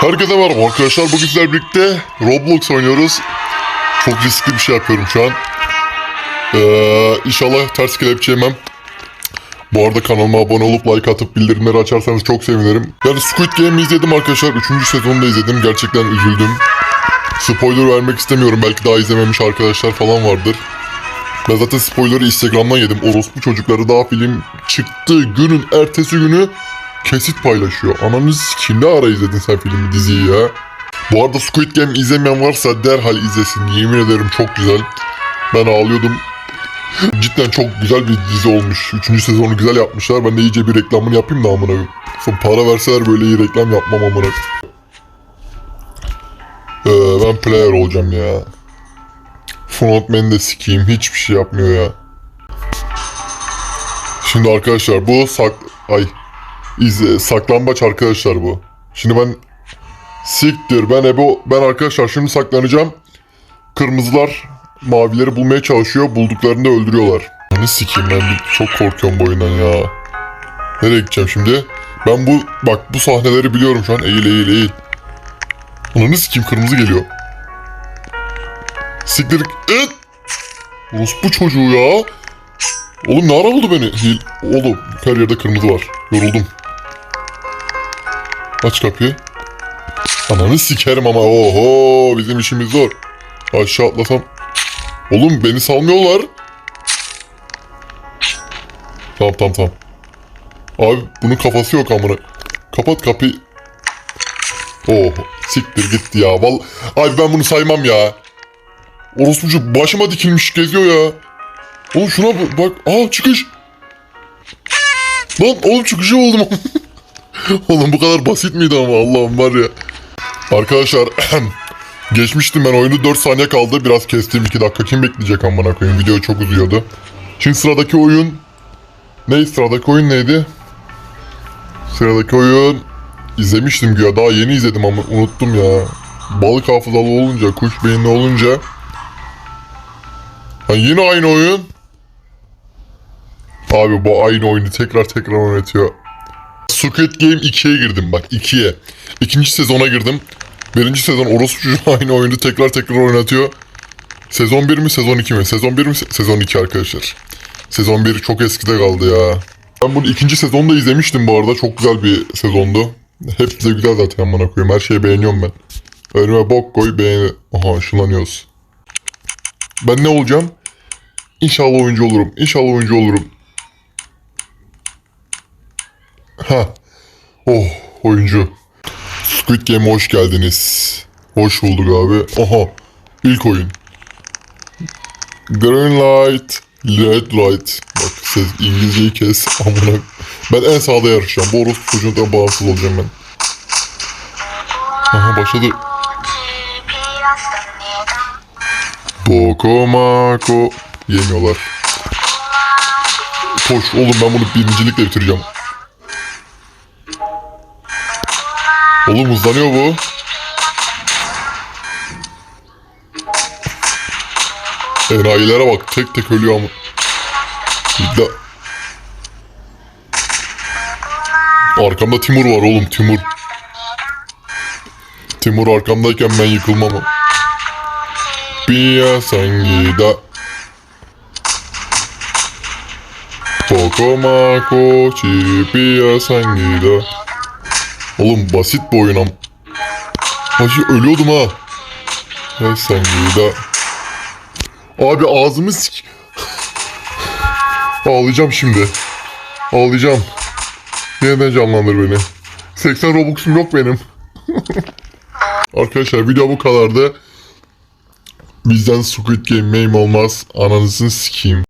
Herkese merhaba arkadaşlar. Bugün sizlerle birlikte Roblox oynuyoruz. Çok riskli bir şey yapıyorum şu an. Ee, inşallah ters kelepçe yemem. Bu arada kanalıma abone olup like atıp bildirimleri açarsanız çok sevinirim. Yani Squid Game'i izledim arkadaşlar. Üçüncü sezonunu da izledim. Gerçekten üzüldüm. Spoiler vermek istemiyorum. Belki daha izlememiş arkadaşlar falan vardır. Ben zaten spoiler'ı Instagram'dan yedim. Orospu çocukları daha film çıktığı günün ertesi günü kesit paylaşıyor. Ananız kim ne ara izledin sen filmi diziyi ya? Bu arada Squid Game izlemeyen varsa derhal izlesin. Yemin ederim çok güzel. Ben ağlıyordum. Cidden çok güzel bir dizi olmuş. Üçüncü sezonu güzel yapmışlar. Ben de iyice bir reklamını yapayım da amına. Son para verseler böyle iyi reklam yapmam amına. Ee, ben player olacağım ya. Frontman'i de sikeyim. Hiçbir şey yapmıyor ya. Şimdi arkadaşlar bu sak... Ay İzle, saklambaç arkadaşlar bu. Şimdi ben siktir ben ebe ben arkadaşlar şimdi saklanacağım. Kırmızılar mavileri bulmaya çalışıyor. Bulduklarında öldürüyorlar. Ne sikeyim ben çok korkuyorum bu oyundan ya. Nereye gideceğim şimdi? Ben bu bak bu sahneleri biliyorum şu an. Eğil eğil eğil. Ananı sikeyim kırmızı geliyor. Siktir. Evet. bu çocuğu ya. Oğlum ne ara buldu beni? Oğlum her yerde kırmızı var. Yoruldum. Aç kapıyı. Ananı sikerim ama oho bizim işimiz zor. Aşağı atlasam. Oğlum beni salmıyorlar. Tamam tamam tamam. Abi bunun kafası yok amına. Kapat kapıyı. Oh siktir gitti ya. Val Abi ben bunu saymam ya. Orospucu başıma dikilmiş geziyor ya. Oğlum şuna bak. Aa çıkış. Lan oğlum çıkışı buldum. oğlum bu kadar basit miydi ama Allah'ım var ya. Arkadaşlar geçmiştim ben oyunu 4 saniye kaldı. Biraz kestim 2 dakika. Kim bekleyecek amına koyayım? Video çok uzuyordu. Şimdi sıradaki oyun ne sıradaki oyun neydi? Sıradaki oyun izlemiştim güya. Daha yeni izledim ama unuttum ya. Balık hafızalı olunca, kuş beyinli olunca. Ha, yine aynı oyun. Abi bu aynı oyunu tekrar tekrar oynatıyor. Squid Game 2'ye girdim bak 2'ye. İkinci sezona girdim. Birinci sezon orospu çocuğu aynı oyunu tekrar tekrar oynatıyor. Sezon 1 mi sezon 2 mi? Sezon 1 mi se- sezon 2 arkadaşlar. Sezon 1 çok eskide kaldı ya. Ben bunu ikinci sezonda izlemiştim bu arada. Çok güzel bir sezondu. Hepsi de güzel zaten amına koyayım. Her şeyi beğeniyorum ben. Önüme bok koy beğeni. Aha ışınlanıyoruz. Ben ne olacağım? İnşallah oyuncu olurum. İnşallah oyuncu olurum. Ha. Oh oyuncu. Squid Game'e hoş geldiniz. Hoş bulduk abi. Aha. İlk oyun. Green light. Red light. Bak ses İngilizceyi kes. Amına. Ben en sağda yarışacağım. Bu orospu çocuğundan bağımsız olacağım ben. Aha başladı. Boko mako. Yemiyorlar. Koş oğlum ben bunu birincilikle bitireceğim. Oğlum hızlanıyor bu. Enayilere bak tek tek ölüyor ama. De... Arkamda Timur var oğlum Timur. Timur arkamdayken ben yıkılmam. Pia sangida. Pokomako chipia sangida. Oğlum basit bu oyun am. Hacı ölüyordum ha. Ya sangida. Abi ağzımı sik... Ağlayacağım şimdi. Ağlayacağım. Yeniden canlandır beni. 80 Robux'um yok benim. Arkadaşlar video bu kadardı. Bizden Squid Game meme olmaz. Ananızın sikeyim.